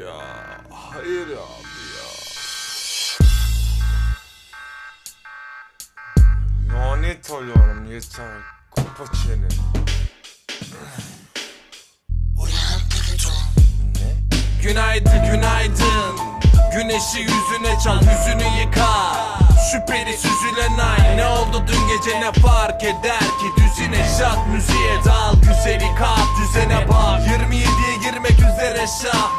ya. Hayır abi ya. Lanet oluyorum yeter. Kapa çeni. Ne? Günaydın günaydın Güneşi yüzüne çal yüzünü yıka Şüpheli süzülen ay Ne oldu dün gece ne fark eder ki Düzine şat müziğe dal Güzeli kat düzene bak 27'ye girmek üzere şah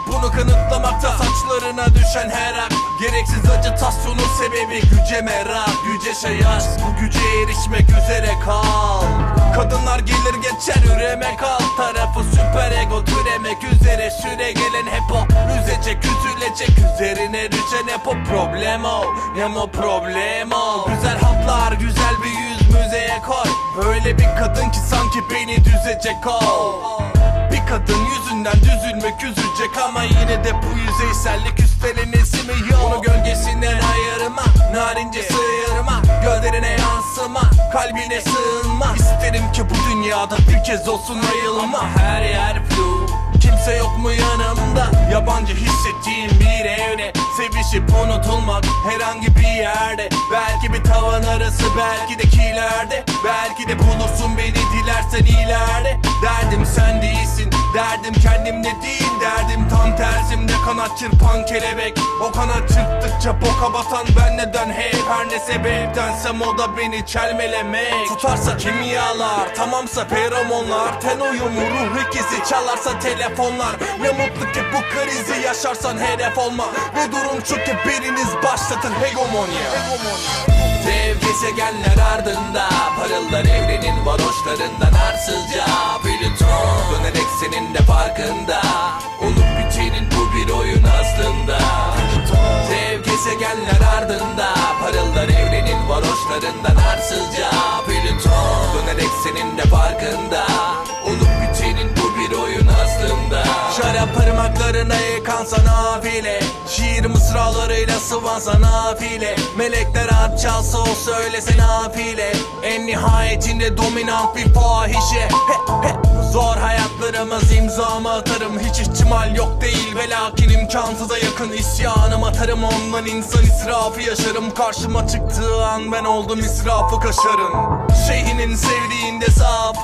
Saçlarına düşen her hak Gereksiz acıtasyonun sebebi güce merak Yüce şayaş bu güce erişmek üzere kal. Kadınlar gelir geçer üremek alt tarafı. Süper ego türemek üzere süre gelen hep o. Üzecek üzülecek üzerine düşen hep o. Problem o Nemo problem o. Güzel hatlar güzel bir yüz müzeye koy. Öyle bir kadın ki sanki beni düzecek o. Bir kadın yüzünden düzülmek üzecek ama yine de bu yüzeysellik üstlenesi mi? Yok. Onu gölgesinden ayırma narince sıyırma Gözlerine yansıma kalbine sığınma. İsterim ki bu dünyada bir kez olsun ayılma. Her yer flu Kimse yok mu yanımda? Yabancı hissettiğim bir evde Sevişip unutulmak herhangi bir yerde. Belki bir tavan arası belki de kilerde Belki de bulursun beni dilersen kanat çırpan kelebek. O kanat çırptıkça boka batan ben neden? Hep Her ne sebeptensem o da beni çelmelemek. Tutarsa kimyalar tamamsa feromonlar. Ten uyumu ruh ikisi çalarsa telefonlar. Ne mutlu ki bu krizi yaşarsan hedef olma. Ve durum şu ki biriniz başlatın hegemonya. Dev gezegenler ardında Parıldar evrenin varoşlarından arsızca. Plüton dönerek senin de farkında. Bu bir oyun aslında. Dev gezegenler ardında Parıldar evrenin varoşlarından parmaklarına yıkansa nafile. Şiir mısralarıyla sıvansa nafile. Melekler harp çalsa o söylese nafile. En nihayetinde dominant bir fahişe. He, he. Zor hayatlarımız imzamı atarım. Hiç ihtimal yok değil ve lakin imkansıza yakın isyanım atarım. Ondan insan israfı yaşarım. Karşıma çıktığı an ben oldum israfı kaşarın Şeyhinin sevdiğinde saf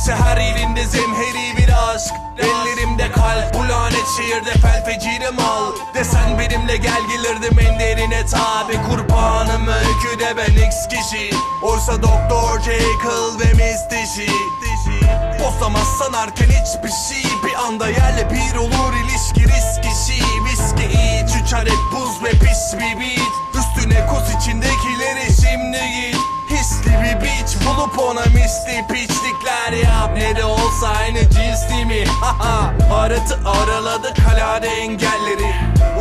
Sevgilimse her elinde zemheri bir aşk. Ellerimde kalp bu lanet şehirde felfecirim al. Desen benimle gel gelirdim en derine tabi. Kurbanım öyküde ben X kişi. Oysa Doktor Jekyll ve Miss Dişi Bozamaz sanarken hiçbir şey. Bir anda yerle bir olur ilişki risk işi. Viski iç üç adet buz ve pis bir beat. Üstüne kus içindekileri şimdi git bulup ona misli piçlikler yap. Ne de olsa aynı cins değil mi? Haha Aratı araladı kalade engelleri.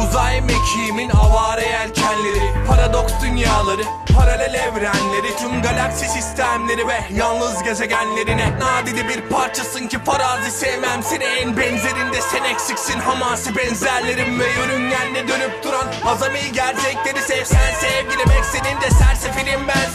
Uzay mekiğimin avare yelkenleri. Paradoks dünyaları Paralel evrenleri. Tüm galaksi sistemleri ve yalnız gezegenlerine. Nadide bir parçasın ki farazi sevmem seni. En benzerinde sen eksiksin. Hamasi benzerlerim ve yörüngenle dönüp duran Azami gerçekleri sevsen sevgilim Eksenin de sersefilim ben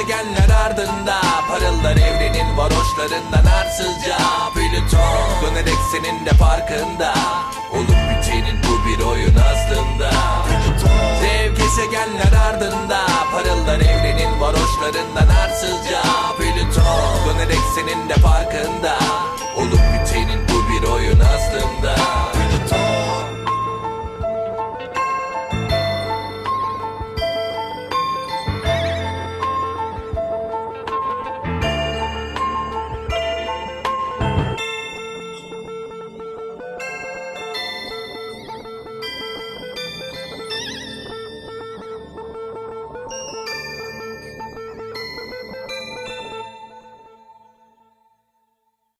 gezegenler ardında. Parıldar evrenin varoşlarından arsızca. Plüton Dönerek senin de farkında. Olup bitenin bu bir oyun aslında. Dev gezegenler ardında